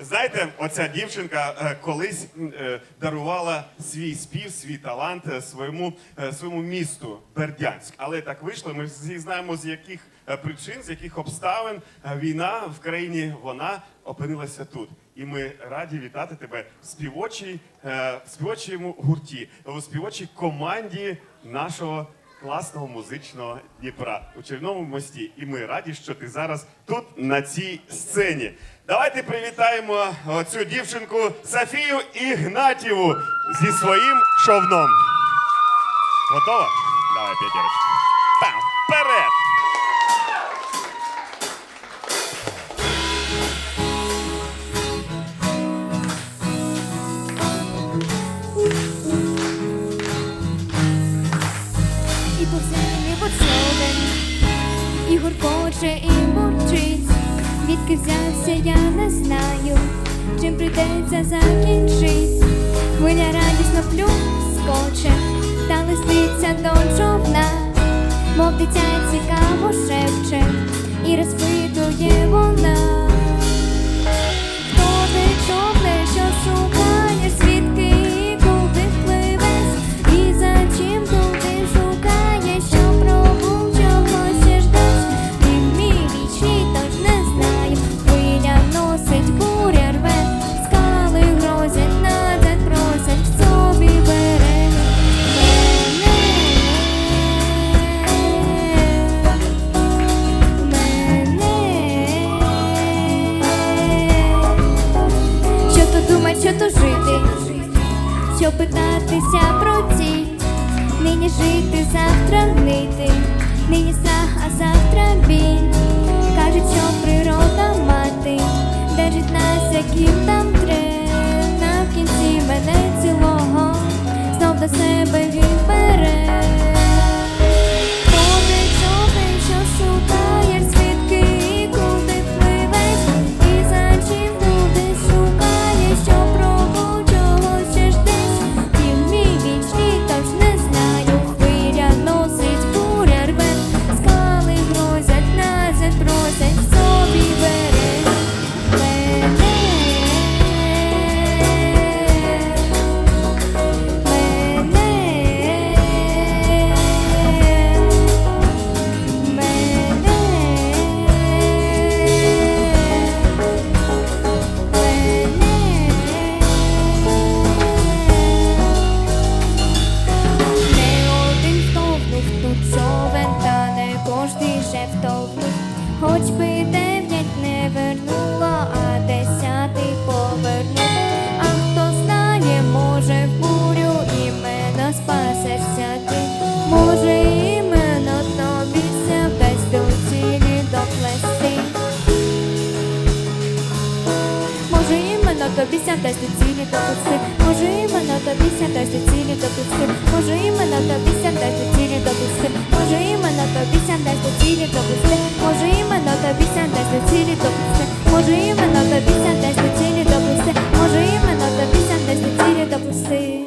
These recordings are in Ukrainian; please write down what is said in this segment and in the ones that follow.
Знаєте, оця дівчинка е, колись е, дарувала свій спів, свій талант е, своєму, своєму місту Бердянськ. Але так вийшло. Ми всі знаємо, з яких причин, з яких обставин війна в країні вона опинилася тут. І ми раді вітати тебе в співочій, в співочому гурті, у співочій команді нашого класного музичного Дніпра у Черному мості. І ми раді, що ти зараз тут на цій сцені. Давайте привітаємо цю дівчинку Софію Ігнатіву зі своїм човном. Готова? Давай, п'ятірочка. Там, вперед! І гуркоче, і мурчить, Відки взявся, я не знаю, чим прийдеться закінчить. Хвиля радісно плюскоче, та листиться до човна, мов дитя цікаво шепче, і розпитує вона. Що питатися про ці, нині жити, завтра нити, нині страх, а завтра біль. Кажуть, що природа мати, держить нас, яким там треба, в кінці мене цілого, знов до себе він хоч би дев'ять не вернуло, а десятий повернув. А хто знає, може в бурю іменно спасешся ти, може іменно тобі ся вдасться до цілі доплести. Може іменно тобі ся вдасть до цілі доплести, може іменно тобі ся вдасть до цілі доплести, може іменно до іменно тобі ся вдасть до цілі доплести.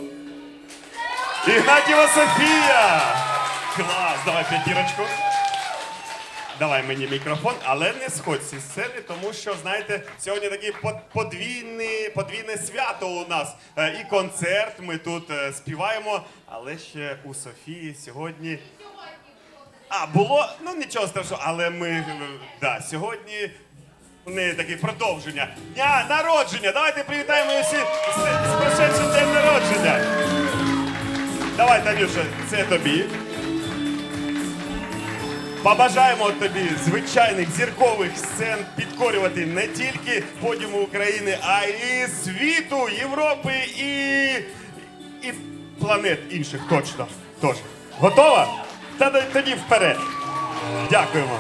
Софія! Клас! Давай п'ятірочку. Давай мені мікрофон, але не сходь зі сцени, тому що, знаєте, сьогодні таке по- подвійне, подвійне свято у нас. Е, І концерт ми тут е, співаємо, але ще у Софії сьогодні. А, було, ну нічого страшного, але ми е, да, сьогодні у неї таке продовження. Дня народження! Давайте привітаємо її всі з, з прошедшим днем народження. Давай, Танюша, це тобі. Побажаємо тобі звичайних зіркових сцен підкорювати не тільки подіуму України, а й світу, Європи і, і планет інших точно. Тож, готова? Та тоді вперед. Дякуємо.